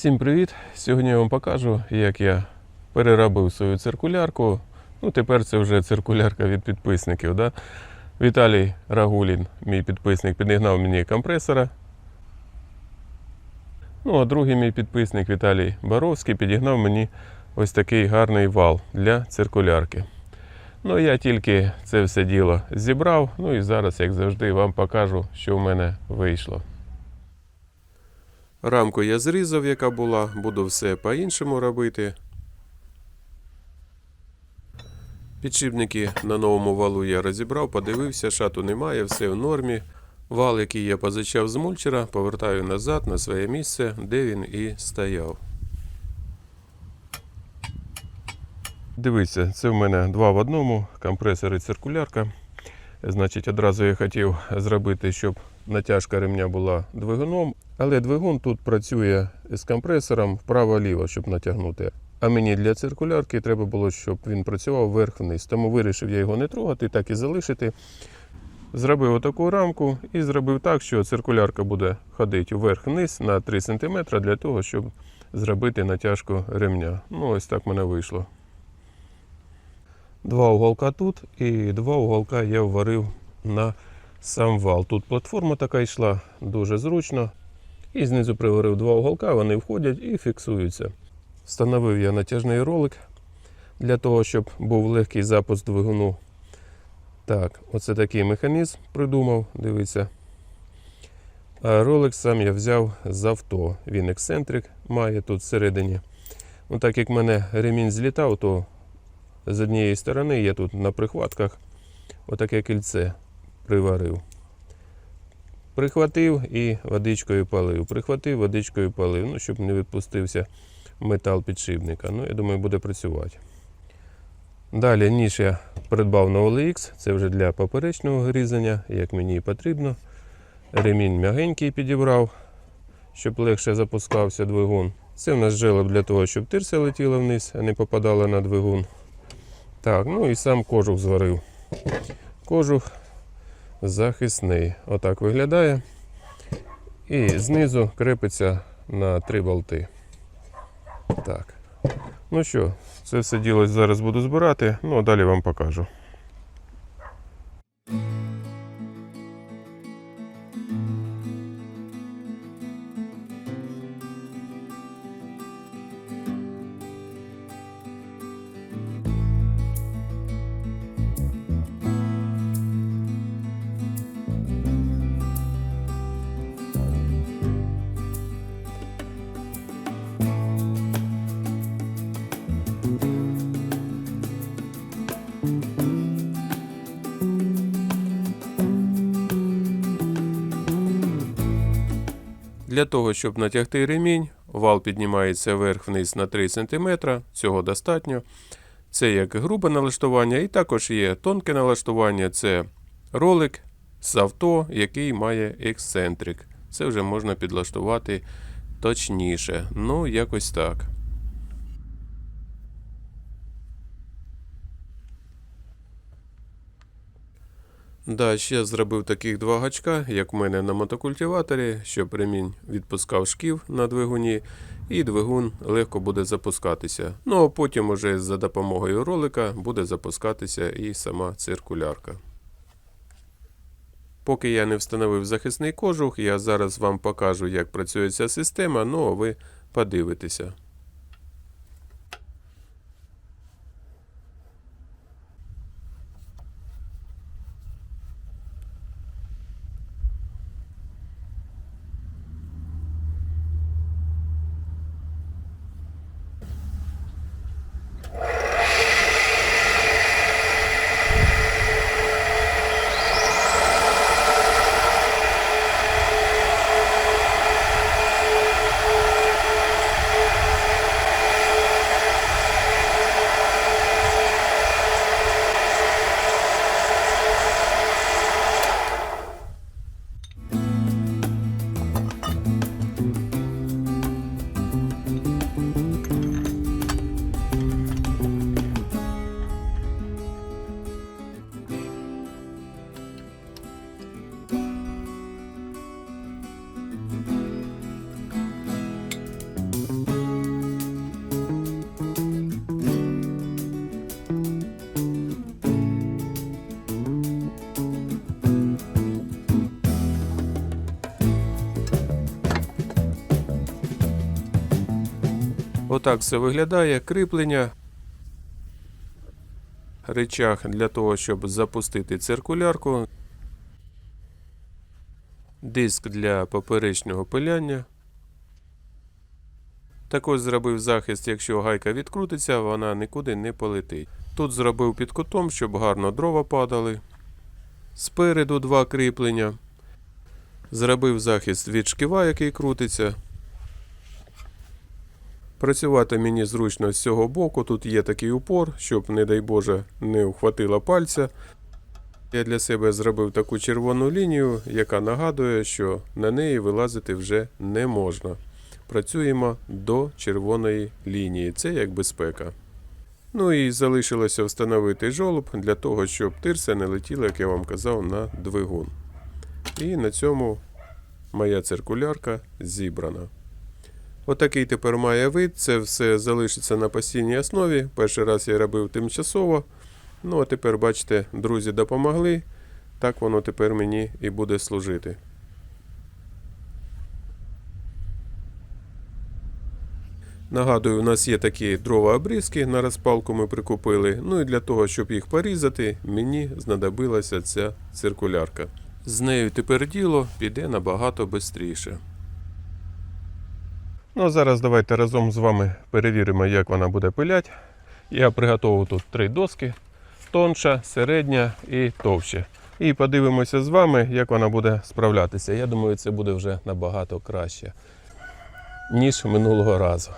Всім привіт! Сьогодні я вам покажу, як я переробив свою циркулярку. Ну, тепер це вже циркулярка від підписників. Да? Віталій Рагулін, мій підписник, підігнав мені компресора. Ну, а другий мій підписник Віталій Боровський підігнав мені ось такий гарний вал для циркулярки. Ну, я тільки це все діло зібрав. Ну і зараз, як завжди, вам покажу, що в мене вийшло. Рамку я зрізав, яка була, буду все по-іншому робити. Підшипники на новому валу я розібрав, подивився, шату немає, все в нормі. Вал, який я позичав з мульчера, повертаю назад на своє місце, де він і стояв. Дивіться, це в мене два в одному, компресор і циркулярка. Значить, одразу я хотів зробити, щоб натяжка ремня була двигуном, але двигун тут працює з компресором вправо-ліво, щоб натягнути. А мені для циркулярки треба було, щоб він працював вверх-вниз. Тому вирішив я його не трогати, так і залишити. Зробив отаку рамку і зробив так, що циркулярка буде ходити вверх-вниз на 3 см для того, щоб зробити натяжку ремня. Ну, ось так мене вийшло. Два уголка тут і два уголка я вварив на сам вал. Тут платформа така йшла дуже зручно. І знизу приварив два уголка, вони входять і фіксуються. Встановив я натяжний ролик для того, щоб був легкий запуск двигуну. Так, оце такий механізм придумав, дивіться. А ролик сам я взяв з авто. Він ексцентрик має тут всередині. Ну, так як в мене ремінь злітав, то з однієї сторони я тут на прихватках отаке кільце приварив. Прихватив і водичкою палив. Прихватив, водичкою палив, ну, щоб не відпустився метал підшипника. Ну, я думаю, буде працювати. Далі ніж я придбав на OLX, це вже для поперечного грізання, як мені і потрібно. Ремінь м'ягенький підібрав, щоб легше запускався двигун. Це в нас желоб для того, щоб тирса летіла вниз, а не попадала на двигун. Так, ну і сам кожух зварив. Кожух захисний. Отак виглядає. І знизу крепиться на три болти. Так. Ну що, це все діло зараз буду збирати, ну а далі вам покажу. Для того, щоб натягти ремінь, вал піднімається вверх-вниз на 3 см, цього достатньо. Це як грубе налаштування, і також є тонке налаштування це ролик з авто, який має ексцентрик. Це вже можна підлаштувати точніше. Ну, якось так. Да, ще зробив таких два гачка, як в мене на мотокультиваторі, щоб ремінь відпускав шків на двигуні, і двигун легко буде запускатися. Ну а потім уже за допомогою ролика буде запускатися і сама циркулярка. Поки я не встановив захисний кожух, я зараз вам покажу, як працює ця система, ну а ви подивитеся. Отак все виглядає. Кріплення. Речах для того, щоб запустити циркулярку. Диск для поперечного пиляння. Також зробив захист, якщо гайка відкрутиться, вона нікуди не полетить. Тут зробив під кутом, щоб гарно дрова падали. Спереду два кріплення. Зробив захист від шківа, який крутиться. Працювати мені зручно з цього боку. Тут є такий упор, щоб, не дай Боже, не ухватила пальця. Я для себе зробив таку червону лінію, яка нагадує, що на неї вилазити вже не можна. Працюємо до червоної лінії. Це як безпека. Ну і залишилося встановити жолоб для того, щоб тирса не летіла, як я вам казав, на двигун. І на цьому моя циркулярка зібрана. Отакий тепер має вид. Це все залишиться на постійній основі. Перший раз я робив тимчасово. Ну, а тепер, бачите, друзі допомогли. Так воно тепер мені і буде служити. Нагадую, у нас є такі дрова обрізки на розпалку ми прикупили. Ну і для того, щоб їх порізати, мені знадобилася ця циркулярка. З нею тепер діло піде набагато швидше. Ну, а зараз давайте разом з вами перевіримо, як вона буде пилять. Я приготував тут три доски: тонша, середня і товща. І подивимося з вами, як вона буде справлятися. Я думаю, це буде вже набагато краще, ніж минулого разу.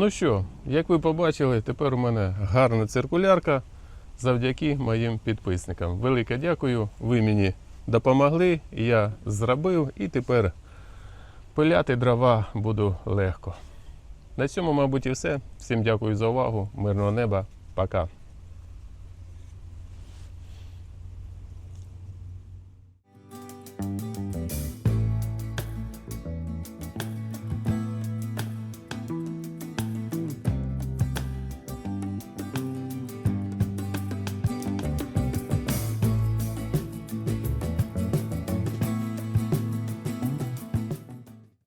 Ну що, як ви побачили, тепер у мене гарна циркулярка завдяки моїм підписникам. Велике дякую. Ви мені допомогли, я зробив і тепер Пиляти дрова буду легко. На цьому, мабуть, і все. Всім дякую за увагу. Мирного неба. Пока.